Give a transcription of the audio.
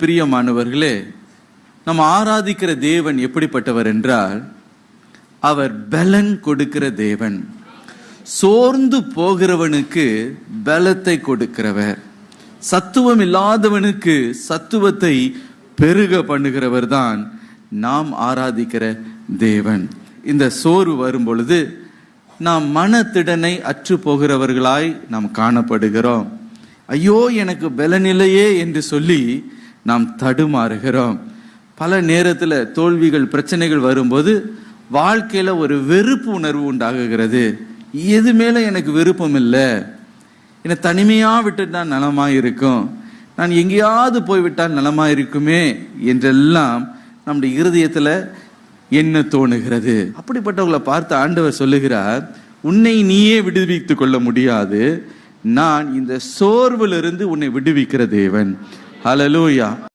பிரியமானவர்களே நம்ம ஆராதிக்கிற தேவன் எப்படிப்பட்டவர் என்றால் அவர் பலன் கொடுக்கிற தேவன். சோர்ந்து போகிறவனுக்கு பலத்தை கொடுக்கிறவர். சத்துவம் இல்லாதவனுக்கு சத்துவத்தை பெருக பண்ணுகிறவர் தான் நாம் ஆராதிக்கிற தேவன். இந்த சோர்வு வரும் பொழுது நாம் மனத்திடனை அற்று போகிறவர்களாய் நாம் காணப்படுகிறோம். ஐயோ எனக்கு பலனில்லையே என்று சொல்லி நாம் தடுமாறுகிறோம். பல நேரத்தில் தோல்விகள் பிரச்சனைகள் வரும்போது வாழ்க்கையில் ஒரு வெறுப்பு உணர்வு உண்டாகுகிறது. எது மேலே எனக்கு விருப்பம் இல்லை. என்னை தனிமையா தான் நலமாக இருக்கும். நான் எங்கேயாவது போய்விட்டால் நலமாக இருக்குமே என்றெல்லாம் நம்முடைய இருதயத்தில் என்ன தோணுகிறது. அப்படிப்பட்டவங்களை பார்த்து ஆண்டவர் சொல்லுகிறார் உன்னை நீயே விடுவித்துக் கொள்ள முடியாது. நான் இந்த சோர்விலிருந்து உன்னை விடுவிக்கிற தேவன். Hallelujah.